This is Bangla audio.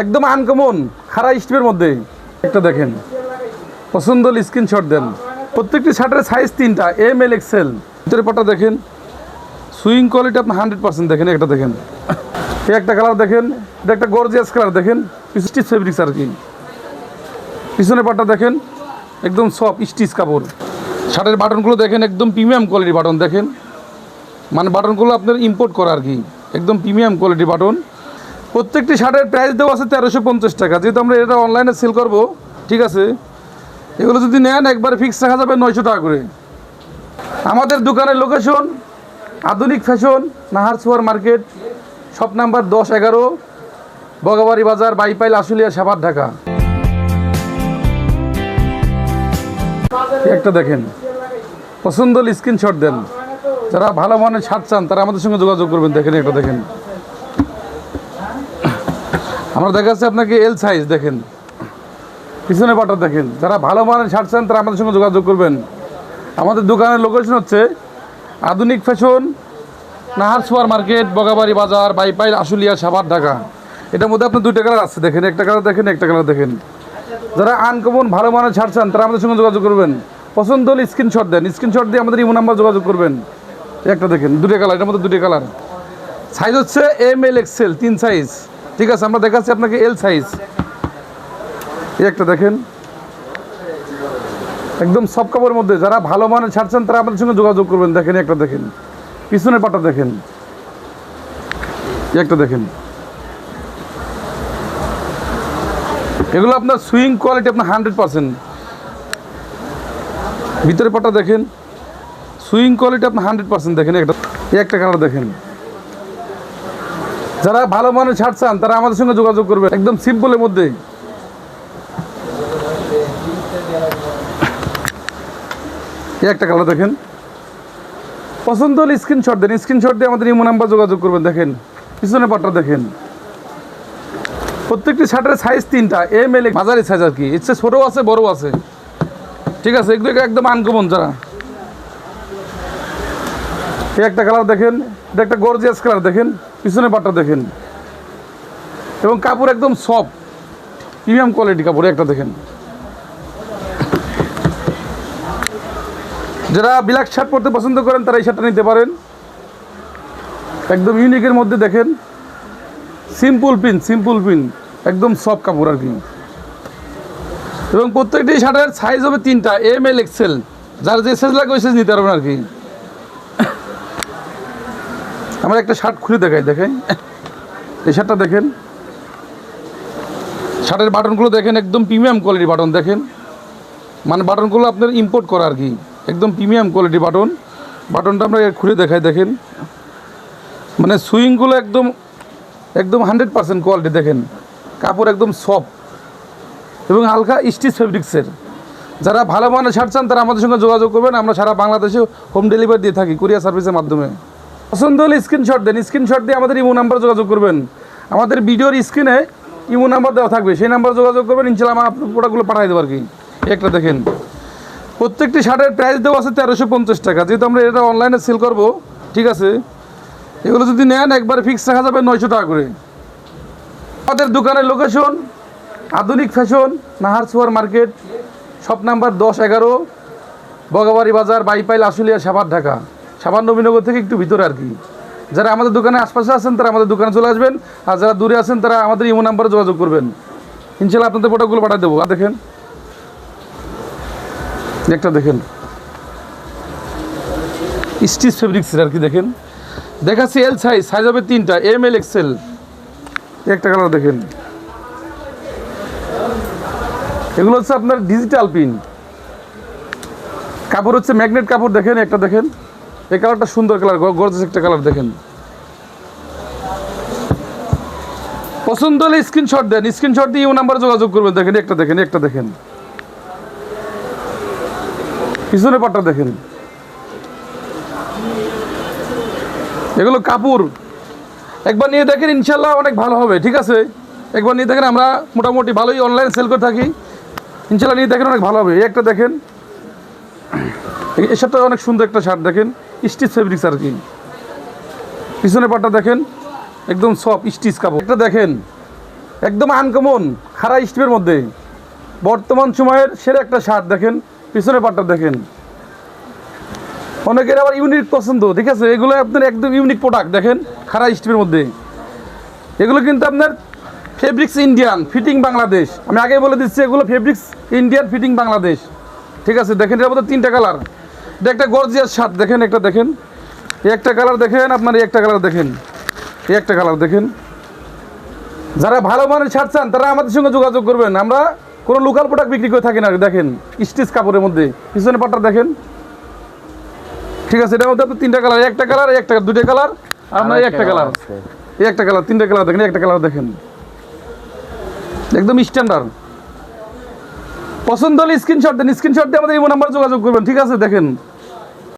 একদম আনকমন খারা স্টিপের মধ্যে। একটা দেখেন পছন্দ স্ক্রিনশট দেন। প্রত্যেকটি শার্টের সাইজ তিনটা এম এল এক্সেল ভিতরে পাটা দেখেন সুইং কোয়ালিটি আপনি হান্ড্রেড পার্সেন্ট দেখেন, একটা দেখেন। এই একটা কালার দেখেন, এটা একটা গর্জিয়াস কালার দেখেন স্টিচ ফেব্রিক্স আর কি। পিছনের পাটা দেখেন, একদম সফট স্টিচ কাপড়। শার্টের বাটনগুলো দেখেন, একদম প্রিমিয়াম কোয়ালিটি বাটন দেখেন। মানে বাটনগুলো আপনার ইম্পোর্ট করা আর কি। একদম প্রিমিয়াম কোয়ালিটি বাটন প্রত্যেকটি শার্টের প্রাইস দেওয়া আছে তেরোশো পঞ্চাশ টাকা। যেহেতু আমরা এটা অনলাইনে সেল করব, ঠিক আছে? এগুলো যদি নেন, একবার ফিক্স রাখা যাবে নয়শো টাকা করে। আমাদের দোকানের location Adhunik fashion Nahar super market shop number দশ এগারো, বগাবাড়ি বাজার, বাইপাইল, আশুলিয়া, সাভার, ঢাকা। একটা দেখেন পছন্দ স্ক্রিনশট দেন। যারা ভালো মানের শার্ট চান, তারা আমাদের সঙ্গে যোগাযোগ করবেন। দেখেন, একটা দেখেন। আমরা দেখা যাচ্ছে আপনাকে এল সাইজ দেখেন। পিছনে পাটা দেখেন। যারা ভালো মানের শার্ট চান, তারা আমাদের সঙ্গে যোগাযোগ করবেন। আমাদের দোকানের লোকেশন হচ্ছে Adhunik fashion Nahar super market, Bagabari বাজার, বাইপাইল, আশুলিয়া, সাভার, ঢাকা। এটার মধ্যে আপনি দুইটা কালার আছে, দেখেন। একটা কালার দেখেন, একটা কালার দেখেন। যারা আনকমন ভালো মানের ছাড় চান, তারা আমাদের সঙ্গে যোগাযোগ করবেন। পছন্দ হলে স্ক্রিনশট দেন। স্ক্রিনশট দিয়ে আমাদের ইমো নাম্বার যোগাযোগ করবেন। একটা দেখেন, দুটো কালার এটার মধ্যে দুটো কালার সাইজ হচ্ছে এম এল এক্সেল তিন সাইজ ঠিক আছে, আমরা দেখাচ্ছি আপনাকে এল সাইজ এই একটা দেখেন। একদম সব কাপড়ের মধ্যে, যারা ভালো মানের ছাড়ছেন তারা আমাদের সঙ্গে যোগাযোগ করবেন। দেখেন একটা দেখেন। পিছনের পাটা দেখেন। একটা দেখেন। এগুলো আপনার সুইং কোয়ালিটি আপনার হান্ড্রেড পার্সেন্ট ভিতরে পাটা দেখেন। সুইং কোয়ালিটি আপনার হান্ড্রেড পার্সেন্ট দেখেন একটা। একটা কালার দেখেন। যারা ভালো মানের ছাড় চান, তারা আমাদের সঙ্গে যোগাযোগ করবে। একদম সিম্পলের মধ্যে এই একটা কালার দেখেন। পছন্দ হলে স্ক্রিনশট দেন। স্ক্রিনশট দিয়ে আমাদের ইমো নাম্বার যোগাযোগ করবেন, দেখেন। পিছনে পাটটা দেখেন। প্রত্যেকটি শার্টের সাইজ তিনটা। এম এল মাঝারি সাইজ আর কি। ইচ্ছে ছোটো আছে বড় আছে। ঠিক আছে এগুলো একদম আনকমন যারা। এই একটা কালার দেখেন। এটা একটা গর্জিয়াস কালার দেখেন। পিছনে পাটটা দেখেন। এবং কাপড় একদম সফট, প্রিমিয়াম কোয়ালিটি কাপড় একটা দেখেন। যারা ব্ল্যাক শার্ট পরতে পছন্দ করেন, তারা এই শার্টটা নিতে পারেন। একদম ইউনিকের মধ্যে দেখেন। সিম্পল পিন সিম্পল পিন একদম সফট কাপড় আর কি। এবং প্রত্যেকটি শার্টের সাইজ হবে তিনটা এম এল এক্সেল যার যে সাইজ লাগে ওই সাইজ নিতে পারবেন আর কি। আমরা একটা শার্ট খুলে দেখাই দেখাই এই শার্টটা দেখেন। শার্টের বাটনগুলো দেখেন, একদম প্রিমিয়াম কোয়ালিটি বাটন, দেখেন। মানে বাটনগুলো আপনার ইম্পোর্ট করা আর কি, একদম প্রিমিয়াম কোয়ালিটি বাটন। বাটনটা আমরা খুলে দেখাই, দেখেন। মানে সুইংগুলো একদম একদম হান্ড্রেড পার্সেন্ট কোয়ালিটি দেখেন। কাপড় একদম সফট এবং হালকা স্টিচ ফেব্রিক্সের যারা ভালো মানের শার্ট চান, তারা আমাদের সঙ্গে যোগাযোগ করবেন। আমরা সারা বাংলাদেশে হোম ডেলিভারি দিয়ে থাকি কুরিয়ার সার্ভিসের মাধ্যমে। পছন্দ হলে স্ক্রিনশট দেন। স্ক্রিনশট দিয়ে আমাদের ইমো নাম্বার যোগাযোগ করবেন। আমাদের ভিডিওর স্ক্রিনে ইমো নাম্বার দেওয়া থাকবে। সেই নাম্বার যোগাযোগ করবেন। ইনশাল্লাহ আমরা প্রোডাক্টগুলো পাঠিয়ে দেবো আর কি। একটা দেখেন। প্রত্যেকটি শার্টের প্রাইস দেওয়া আছে তেরোশো পঞ্চাশ টাকা। যেহেতু আমরা এটা অনলাইনে সেল করব, ঠিক আছে? এগুলো যদি নেন, একবার ফিক্স রাখা যাবে নয়শো টাকা করে। আমাদের দোকানের location Adhunik fashion Nahar super market shop number দশ এগারো, বগাবাড়ি বাজার, বাইপাইল, আশুলিয়া, সাভার, ঢাকা। সাভার নবীনগর থেকে একটু ভিতরে আর কি। যারা আমাদের দোকানে আশপাশে আছেন, তারা আমাদের দোকানে চলে আসবেন। আর যারা দূরে আছেন, তারা আমাদের ইমো নাম্বারে যোগাযোগ করবেন। ইনশাল্লাহ আপনাদের প্রোডাক্টগুলো পাঠিয়ে দেবো। আর দেখেন, একটা দেখেন। স্টিচ ফেব্রিক্সের আর কি দেখেন। দেখাচ্ছি এল সাইজ সাইজ হবে তিনটা এম এল এক্সেল একটা কালার দেখেন। এগুলো হচ্ছে আপনার ডিজিটাল পিন কাপড় হচ্ছে ম্যাগনেট কাপড়, দেখেন, একটা দেখেন। এই কালারটা সুন্দর কালার গর্জেস একটা কালার দেখেন। পছন্দ হলে স্ক্রিনশট দেন স্ক্রিনশট দিয়ে ও নাম্বারে যোগাযোগ করবেন। দেখেন, একটা দেখেন একটা দেখেন। পিছনে পাটটা দেখেন। এগুলো কাপড়। একবার নিয়ে দেখেন, ইনশাল্লাহ অনেক ভালো হবে, ঠিক আছে? একবার নিয়ে দেখেন, আমরা মোটামুটি ভালোই অনলাইন সেল করে থাকি। ইনশাল্লাহ নিয়ে দেখেন, অনেক ভালো হবে। একটা দেখেন। এই শার্টটা অনেক সুন্দর একটা শার্ট দেখেন। স্টিচ ফেব্রিক্স আর কি। পিছনে পাটটা দেখেন, একদম সফট স্টিচ কাপড়। একটা দেখেন, একদম আনকমন খারা স্টিপের মধ্যে। বর্তমান সময়ের সেরা একটা শার্ট দেখেন, পিছনের পাটটা দেখেন। অনেকের আবার ইউনিক পছন্দ, ঠিক আছে? এগুলো আপনার একদম ইউনিক প্রোডাক্ট দেখেন খারা স্টিপের মধ্যে। এগুলো কিন্তু আপনার ফেব্রিক্স ইন্ডিয়ান ফিটিং বাংলাদেশ আমি আগে বলে দিচ্ছি, এগুলো ফেব্রিক্স ইন্ডিয়ান ফিটিং বাংলাদেশ ঠিক আছে? দেখেন, এর মধ্যে তিনটা কালার একটা গর্জিয়াস শার্ট দেখেন একটা দেখেন। এই একটা কালার দেখেন আপনার একটা কালার দেখেন। এই একটা কালার দেখেন। যারা ভালো মানের শার্ট চান তারা আমাদের সঙ্গে যোগাযোগ করবেন। আমরা কোনো লোকাল প্রোডাক্ট বিক্রি করে থাকি না দেখেন। স্টিচ কাপড়ের মধ্যে পিছনে পাটটা দেখেন। ঠিক আছে এটার মধ্যে আপনার তিনটা কালার একটা কালার একটা দুটো কালার আপনার এই একটা কালার। এই একটা কালার তিনটা কালার দেখেন একটা কালার দেখেন। একদম স্ট্যান্ডার্ড পছন্দ হলে স্ক্রিনশট দেন স্ক্রিনশট দিয়ে আমাদের এই নাম্বার যোগাযোগ করবেন ঠিক আছে দেখেন।